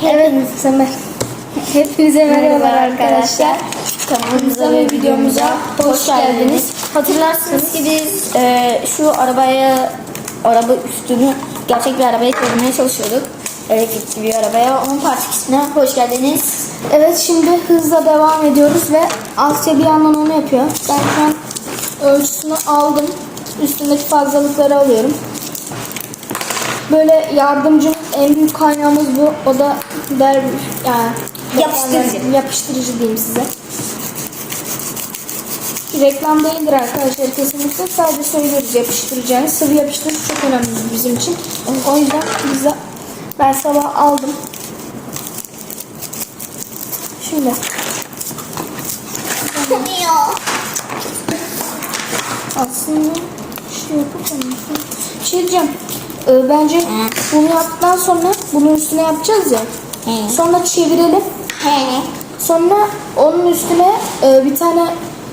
Hepinize mer Hepinize merhabalar arkadaşlar. Kanalımıza ve videomuza hoş geldiniz. Hatırlarsınız ki biz e, şu arabaya, araba üstünü gerçek bir arabaya çevirmeye çalışıyorduk. Elektrikli bir arabaya. Onun parti kısmına hoş geldiniz. Evet şimdi hızla devam ediyoruz ve Asya bir yandan onu yapıyor. Ben şu an ölçüsünü aldım. Üstündeki fazlalıkları alıyorum. Böyle yardımcımız en büyük kaynağımız bu. O da der yani Yapıştırıcı. Yapıştırıcı diyeyim size. Reklam değildir arkadaşlar kesinlikle. Sadece söylüyoruz yapıştırıcı. Yani sıvı yapıştırıcı çok önemli bizim için. O yüzden biz de ben sabah aldım. Şimdi aslında şey yapıp Bir şey diyeceğim. Ee, bence bunu yaptıktan sonra bunun üstüne yapacağız ya. He. Sonra çevirelim. He. Sonra onun üstüne e, bir tane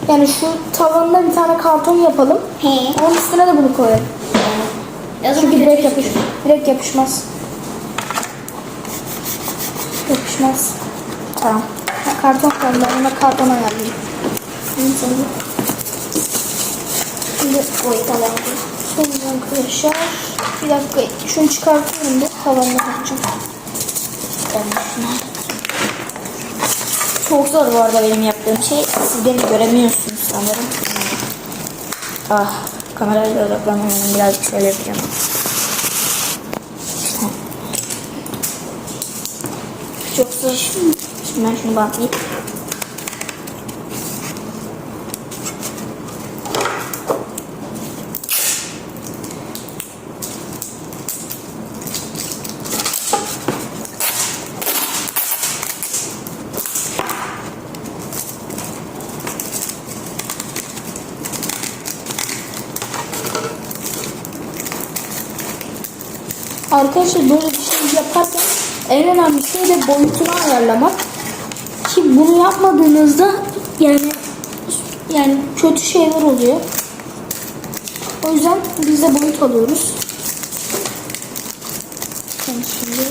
yani şu tavanına bir tane karton yapalım. He. Onun üstüne de bunu koyalım. Çünkü direkt yapış, direkt yapışmaz. Yapışmaz. Tamam. Ha, Karton. Ben ona karton ayarlayayım. Şimdi Oy tamam. Şimdi arkadaşlar bir dakika şunu çıkartıyorum da tavanına Çok zor bu arada benim yaptığım şey. Siz beni göremiyorsunuz sanırım. Ah, kamerayla odaklanmam birazcık şöyle yapacağım. Çok zor. Şimdi ben şunu bantlayayım. Arkadaşlar böyle bir şey yaparken en önemli şey de boyutunu ayarlamak. Ki bunu yapmadığınızda yani yani kötü şeyler oluyor. O yüzden biz de boyut alıyoruz. Ben şimdi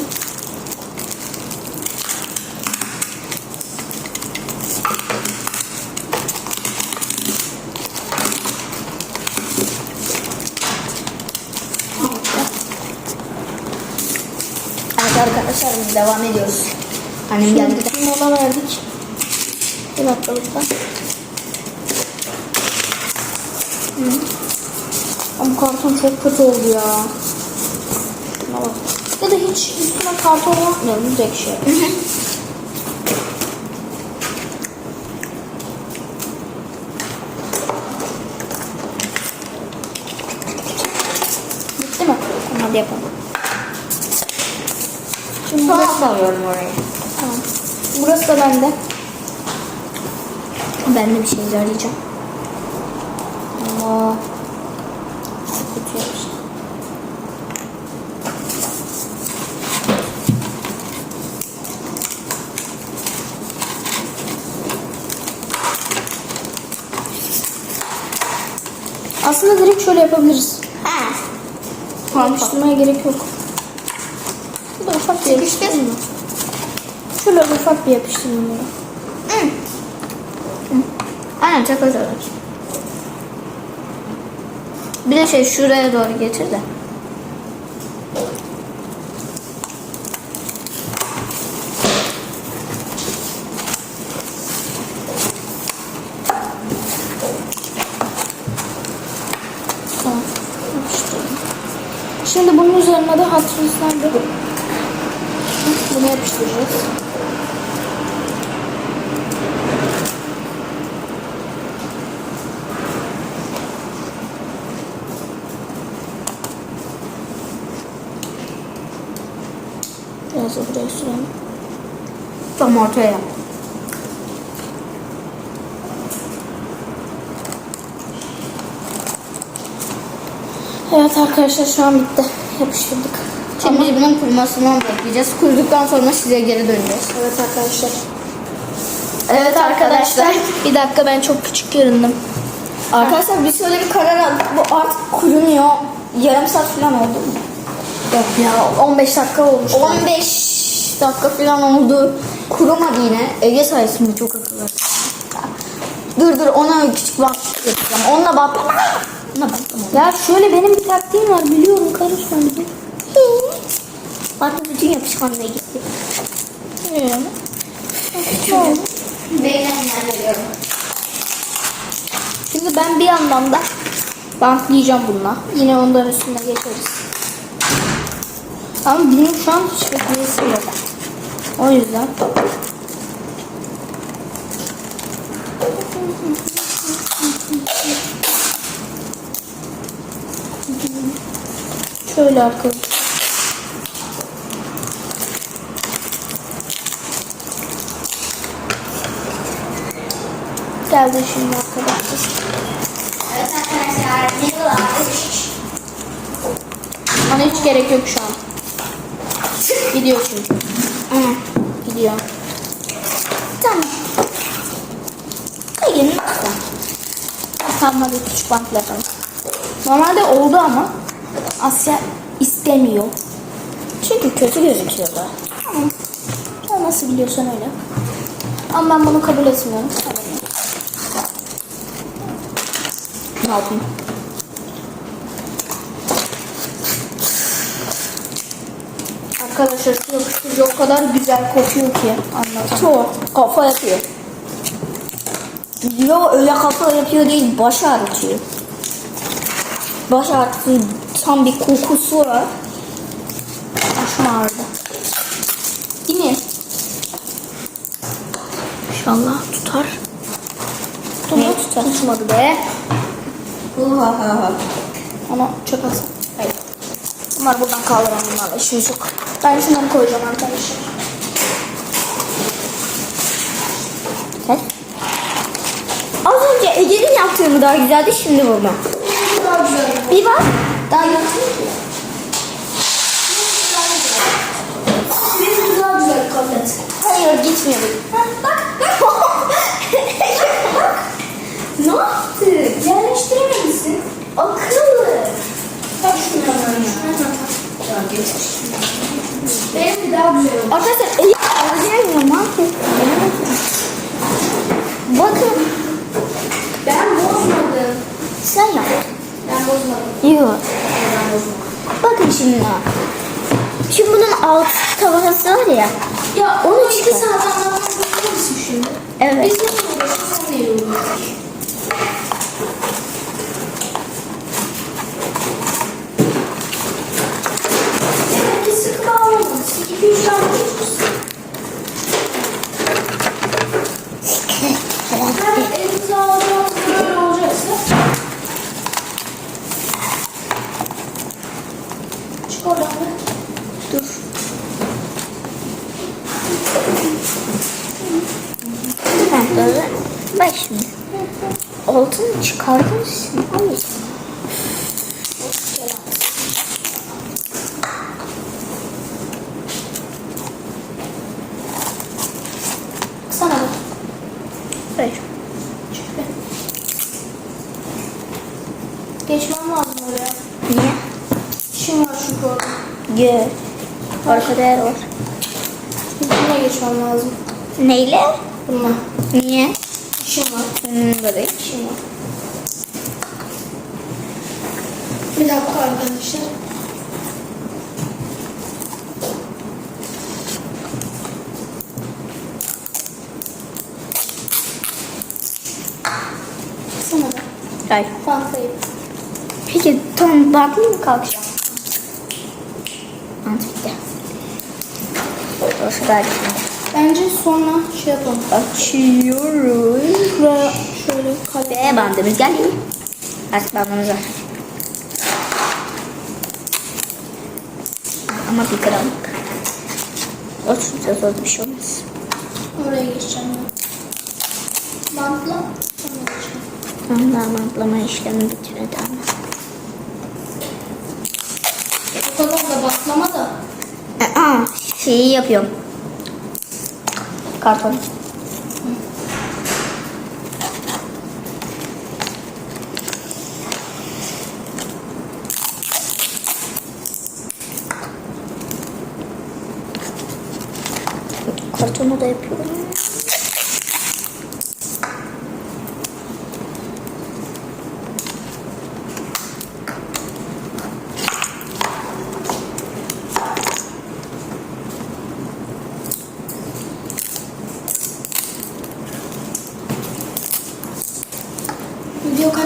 Evet arkadaşlar biz devam ediyoruz. Annem geldi bir mola verdik. Bir dakikalıkta. Ama karton çok kötü oldu ya. Şuna bak. Ya da hiç üstüne karton yapmıyorum. Direkt şey mi? Hadi yapalım. Şimdi burası, Burası alıyorum oraya. tamam. burası da bende. Ben de bir şey arayacağım. Ama yapmışım. Aslında direkt şöyle yapabiliriz. Ha. Yapıştırmaya gerek yok. Bu da ufak bir yapıştırma. Şöyle ufak bir yapıştırma. Hı. Aynen çok güzel. Bir de şey şuraya doğru getir de. Şimdi bunun üzerine de da bunu yapıştıracağız. Biraz da buraya sürelim. Tam ortaya. Evet arkadaşlar şu an bitti. Yapıştırdık. Şimdi biz bunun kurumasını bekleyeceğiz. Kuruduktan sonra size geri döneceğiz. Evet arkadaşlar. Evet arkadaşlar. Bir dakika ben çok küçük göründüm. Arkadaşlar biz şöyle bir karar aldık. Bu artık kurunuyor. Yarım saat falan oldu mu? Yok ya 15 dakika olmuş. 15 5 dakika falan oldu. Kurumadı yine. Ege sayesinde çok akıllı. Dur dur ona küçük bant yapacağım. Onunla bant. Onunla bantlama. Ya şöyle benim bir taktiğim var biliyorum karışma de. Bantla bütün yapışkanlığa gitti. Şimdi ben bir yandan da bantlayacağım bununla. Yine onların üstüne geçeriz. Ama benim şu an hiç bekleyesim yok. O yüzden. Şöyle arkadaşlar. Geldi şimdi arkadaşlar. Evet arkadaşlar. Bana hiç gerek yok şu an. Gidiyor çünkü. Gidiyor. Tamam. Ege'nin lütfen. Tamam hadi küçük bantla yapalım. Normalde oldu ama Asya istemiyor. Çünkü kötü gözüküyor da. Tamam. Sen nasıl biliyorsan öyle. Ama ben bunu kabul etmiyorum. Ne yapayım? Arkadaşlar şu yapıştırıcı o kadar güzel kokuyor ki anlatamam. Çok kafa yapıyor. Yo öyle kafa yapıyor değil baş ağrıtıyor. Baş ağrıtıyor tam bir kokusu var. Başım ağrıdı. Mi? İnşallah tutar. Ne? tutar. Tutmadı be. Uhahaha. Ama çöp atsın. Hayır. Bunlar buradan kaldıran bunlarla işimiz yok. Ben şunları koyacağım arkadaşlar. Sen? Az önce Ege'nin yaptığı mı daha güzeldi şimdi bu mu? Bir bak. Daha güzel. Hayır gitmiyor. Bak bak. ne yaptın? Yerleştirememişsin. Akıllı. Tak şunu hemen. Ya getir. Benim Arkadaşlar Ege gelmiyor maalesef. Bakın Ben bozmadım. sen yap. Ben bozmadım. Yok. Ben bozmadım. Bakın şimdi. Şimdi bunun alt tabakası var ya. Ya Onu iki saat anlatmak zorunda mısın şimdi? Evet. Biz ne uğraşıyoruz? Sen neyle uğraşıyorsun? 2-3 tane tutmuşsun. Hem elinize alacağınız Dur. Ben böyle. Bak şimdi. Altını çıkardın şimdi. Ama Arkada yer var. Bununla geçmem lazım. Neyle? Bununla. Niye? İşim var. Hmm, böyle. İşim var. Bir dakika arkadaşlar. Sana da. Hayır. Fantayı. Peki tam baklı mı kalkacağım? Mantı bitti. Ver şimdi. Bence sonra şey yapalım. Açıyoruz. Şuraya şöyle kalem. Ve bandımız geliyor. Artık bandımız var. Ama bir gramlık. Biraz oldu bir şey olmaz. Oraya geçeceğim ben. Bantla. Geçeceğim. Ondan bantlama işlemi bitmedi ama. O kadar da bantlama da. Aa, şeyi yapıyorum. Karton. Kartonu da yapıyorum.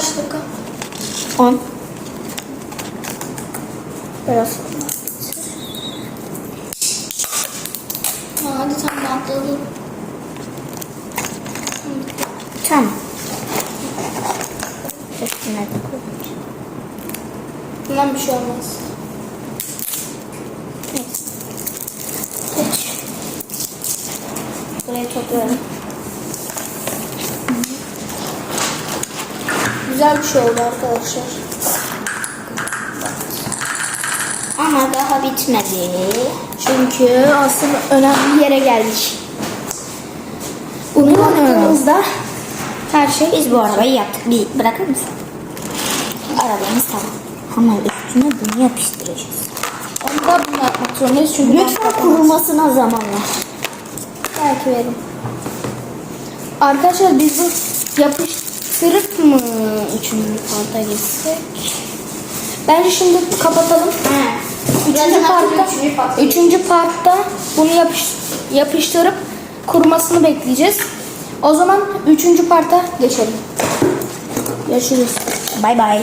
Kaç dakika? 10. Biraz Ha, hadi tam bantladım. Tamam. Üstüne de koy. Bundan bir şey olmaz. Geç. Burayı topluyorum. Güzel bir şey oldu arkadaşlar. Ama daha bitmedi. Çünkü aslında önemli yere geldik. Bunu Baktığımızda her şey Biz bu arabayı yaptık. Bir bırakır mısın? Arabamız tamam. Ama üstüne bunu yapıştıracağız. onu da bunu yapmak zorundayız çünkü Lütfen kurulmasına zaman ver. Belki verim. Arkadaşlar biz bu yapıştırıp mı üçüncü parta geçsek? Bence şimdi kapatalım. Üçüncü partta, üçüncü partta bunu yapış, yapıştırıp kurumasını bekleyeceğiz. O zaman üçüncü parta geçelim. Görüşürüz. Bay bay.